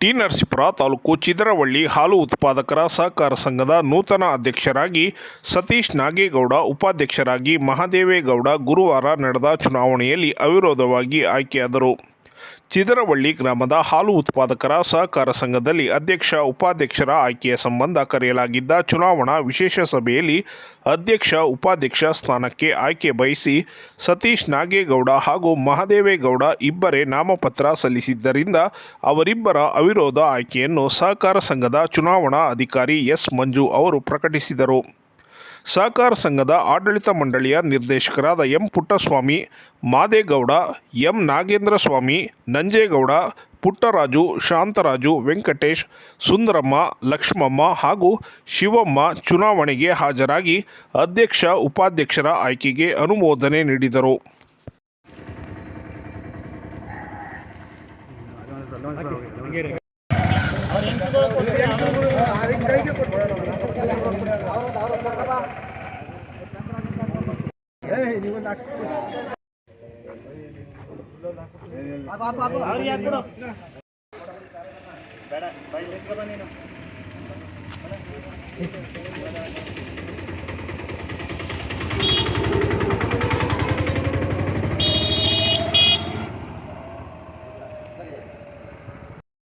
T Narasipura taluk ಚಿದರವಳ್ಳಿ ಹಾಲು ಉತ್ಪಾದಕರ ಸಹಕಾರ ಸಂಘದ ನೂತನ ಅಧ್ಯಕ್ಷರಾಗಿ ಸತೀಶ್ ನಾಗೇಗೌಡ, ಉಪಾಧ್ಯಕ್ಷರಾಗಿ ಮಹಾದೇವೇಗೌಡ ಗುರುವಾರ ನಡೆದ ಚುನಾವಣೆಯಲ್ಲಿ ಅವಿರೋಧವಾಗಿ ಆಯ್ಕೆಯಾದರು. ಚಿದರವಳ್ಳಿ ಗ್ರಾಮದ ಹಾಲು ಉತ್ಪಾದಕರ ಸಹಕಾರ ಸಂಘದಲ್ಲಿ ಅಧ್ಯಕ್ಷ, ಉಪಾಧ್ಯಕ್ಷರ ಆಯ್ಕೆಯ ಸಂಬಂಧ ಕರೆಯಲಾಗಿದ್ದ ಚುನಾವಣಾ ವಿಶೇಷ ಸಭೆಯಲ್ಲಿ ಅಧ್ಯಕ್ಷ, ಉಪಾಧ್ಯಕ್ಷ ಸ್ಥಾನಕ್ಕೆ ಆಯ್ಕೆ ಬಯಸಿ ಸತೀಶ್ ನಾಗೇಗೌಡ ಹಾಗೂ ಮಹದೇವೇಗೌಡ ಇಬ್ಬರೇ ನಾಮಪತ್ರ ಸಲ್ಲಿಸಿದ್ದರಿಂದ ಅವರಿಬ್ಬರ ಅವಿರೋಧ ಆಯ್ಕೆಯನ್ನು ಸಹಕಾರ ಸಂಘದ ಚುನಾವಣಾ ಅಧಿಕಾರಿ ಎಸ್ ಮಂಜು ಅವರು ಪ್ರಕಟಿಸಿದರು. ಸಹಕಾರ ಸಂಘದ ಆಡಳಿತ ಮಂಡಳಿಯ ನಿರ್ದೇಶಕರಾದ ಎಂ ಪುಟ್ಟಸ್ವಾಮಿ, ಮಾದೇಗೌಡ, ಎಂ ನಾಗೇಂದ್ರ ಸ್ವಾಮಿ ನಂಜೇಗೌಡ, ಪುಟ್ಟರಾಜು, ಶಾಂತರಾಜು, ವೆಂಕಟೇಶ್, ಸುಂದರಮ್ಮ, ಲಕ್ಷ್ಮಮ್ಮ ಹಾಗೂ ಶಿವಮ್ಮ ಚುನಾವಣೆಗೆ ಹಾಜರಾಗಿ ಅಧ್ಯಕ್ಷ, ಉಪಾಧ್ಯಕ್ಷರ ಆಯ್ಕೆಗೆ ಅನುಮೋದನೆ ನೀಡಿದರು.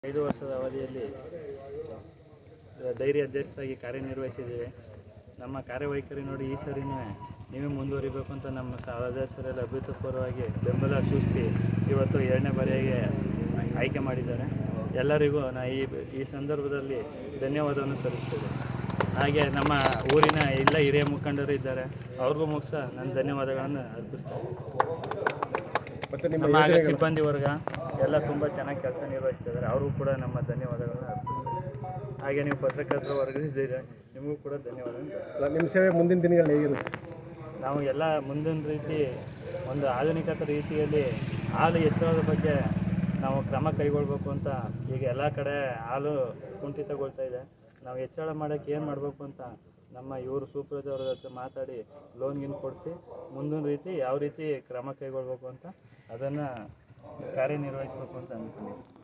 ಐದು ವರ್ಷದ ಅವಧಿಯಲ್ಲಿ ಡೈರಿ ಅಧ್ಯಕ್ಷರಾಗಿ ಕಾರ್ಯನಿರ್ವಹಿಸಿದ್ದೇವೆ. ನಮ್ಮ ಕಾರ್ಯವೈಖರಿ ನೋಡಿ ಈ ಸರಿನೂ ನೀವೇ ಮುಂದುವರಿಬೇಕು ಅಂತ ನಮ್ಮ ಸದಸ್ಯರೆಲ್ಲ ಅಭೂತಪೂರ್ವವಾಗಿ ಬೆಂಬಲ ಸೂಚಿಸಿ ಇವತ್ತು ಎರಡನೇ ಬಾರಿಗೆ ಆಯ್ಕೆ ಮಾಡಿದ್ದಾರೆ. ಎಲ್ಲರಿಗೂ ನಾ ಈ ಈ ಸಂದರ್ಭದಲ್ಲಿ ಧನ್ಯವಾದವನ್ನು ಸಲ್ಲಿಸ್ತೇವೆ ಹಾಗೆ ನಮ್ಮ ಊರಿನ ಎಲ್ಲ ಹಿರಿಯ ಮುಖಂಡರು ಇದ್ದಾರೆ. ಅವ್ರಿಗೂ ಮುಗಿಸ ನನ್ನ ಧನ್ಯವಾದಗಳನ್ನು ಅರ್ಪಿಸ್ತೇನೆ. ನಮ್ಮ ಸಿಬ್ಬಂದಿ ವರ್ಗ ಎಲ್ಲ ತುಂಬ ಚೆನ್ನಾಗಿ ಕೆಲಸ ನಿರ್ವಹಿಸ್ತಿದ್ದಾರೆ. ಅವ್ರಿಗೂ ಕೂಡ ನಮ್ಮ ಧನ್ಯವಾದಗಳನ್ನು ಹಾಗೆ ನೀವು ಪತ್ರಕರ್ತರ ವರ್ಗದಿದ್ದೀರಾ ನಿಮಗೂ ಕೂಡ ಧನ್ಯವಾದಗಳು ನಿಮ್ಮ ಸೇವೆ ಮುಂದಿನ ದಿನಗಳಲ್ಲಿ ಹೇಗಿರುತ್ತೆ ನಾವು ಎಲ್ಲ ಮುಂದಿನ ರೀತಿ ಒಂದು ಆಧುನಿಕ ರೀತಿಯಲ್ಲಿ ಹಾಲು ಹೆಚ್ಚಳದ ಬಗ್ಗೆ ನಾವು ಕ್ರಮ ಕೈಗೊಳ್ಬೇಕು ಅಂತ ಈಗ ಎಲ್ಲ ಕಡೆ ಹಾಲು ಕುಂಠಿತಗೊಳ್ತಾ ಇದೆ. ನಾವು ಹೆಚ್ಚಳ ಮಾಡೋಕ್ಕೆ ಏನು ಮಾಡಬೇಕು ಅಂತ ನಮ್ಮ ಇವರು ಸೂಪ್ರದವ್ರ ಜೊತೆ ಮಾತಾಡಿ ಲೋನ್ ಗಿನ್ ಕೊಡಿಸಿ ಮುಂದಿನ ರೀತಿ ಯಾವ ರೀತಿ ಕ್ರಮ ಕೈಗೊಳ್ಬೇಕು ಅಂತ ಅದನ್ನು ಕಾರ್ಯನಿರ್ವಹಿಸಬೇಕು ಅಂತ ಅಂದ್ಕೊಂಡಿದ್ದೀನಿ